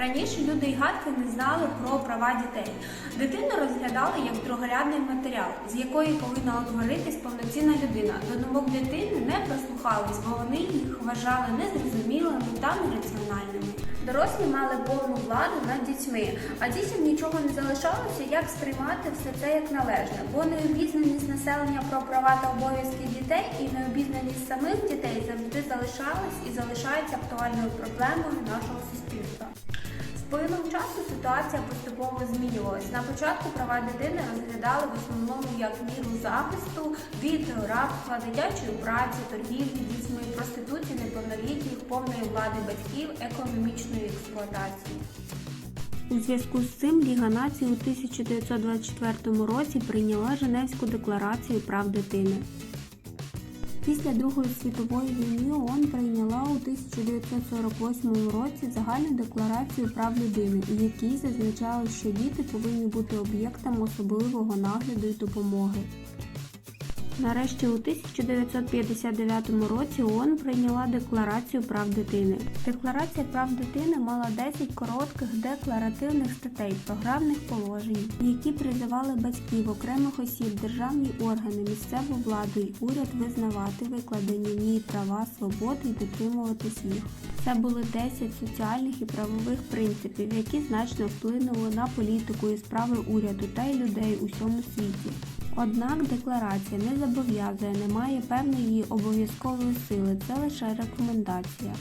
Раніше люди й гадки не знали про права дітей. Дитину розглядали як другорядний матеріал, з якої повинна утворитись повноцінна людина. До думок дитини не прислухались, бо вони їх вважали незрозумілими та нераціональними. Дорослі мали повну владу над дітьми, а дітям нічого не залишалося, як сприймати все це як належне, бо необізнаність населення про права та обов'язки дітей і необізнаність самих дітей завжди залишалась і залишається актуальною проблемою нашого суспільства. З плином часу ситуація поступово змінювалась. На початку права дитини розглядали в основному як міру захисту від рабства, дитячої праці, торгівлі дітьми, проституції неповнолітніх, повної влади батьків, економічної експлуатації. У зв'язку з цим Ліга націй у 1924 році прийняла Женевську декларацію прав дитини. Після Другої світової війни ООН прийняла у 1948 році загальну декларацію прав людини, в якій зазначалось, що діти повинні бути об'єктом особливого нагляду і допомоги. Нарешті у 1959 році ООН прийняла Декларацію прав дитини. Декларація прав дитини мала 10 коротких декларативних статей програмних положень, які призивали батьків, окремих осіб, державні органи, місцеву владу і уряд визнавати викладені в ній права, свободи і дотримуватись їх. Це були 10 соціальних і правових принципів, які значно вплинули на політику і справи уряду та й людей у всьому світі. Однак декларація не зобов'язує, не має певної обов'язкової сили, це лише рекомендація.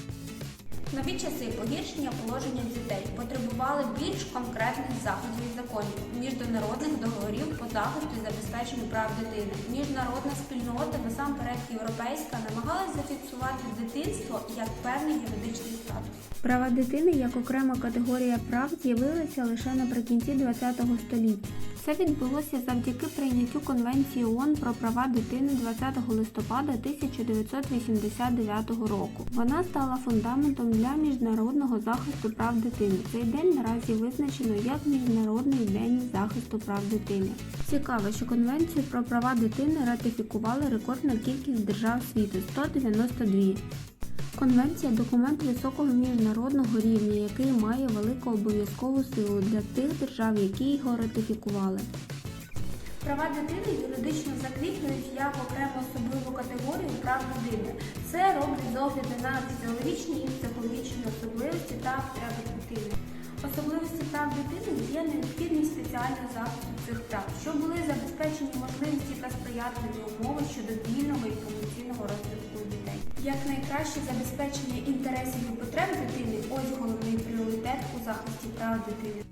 Нові часи погіршення положення дітей потребували більш конкретних заходів і законів, міжнародних договорів по захисту і забезпеченню прав дитини. Міжнародна спільнота, насамперед європейська, намагалась зафіксувати дитинство як певний юридичний статус. Права дитини як окрема категорія прав з'явилися лише наприкінці ХХ століття. Це відбулося завдяки прийняттю Конвенції ООН про права дитини 20 листопада 1989 року. Вона стала фундаментом для міжнародного захисту прав дитини. Цей день наразі визначено як Міжнародний день захисту прав дитини. Цікаво, що Конвенцію про права дитини ратифікували рекордна кількість держав світу 192. Конвенція документ високого міжнародного рівня, який має велику обов'язкову силу для тих держав, які його ратифікували. Права дитини юридично закріплюють як окрему особливу категорію прав людини. Це роблять з огляду на фізіологічні і психологічні особливості та потреби дитини. Особливості прав дитини є необхідність спеціального захисту цих прав, щоб були забезпечені можливості та сприятливі умови щодо вільного і повноцінного розвитку дітей. Як найкраще забезпечення інтересів і потреб дитини ось головний пріоритет у захисті прав дитини.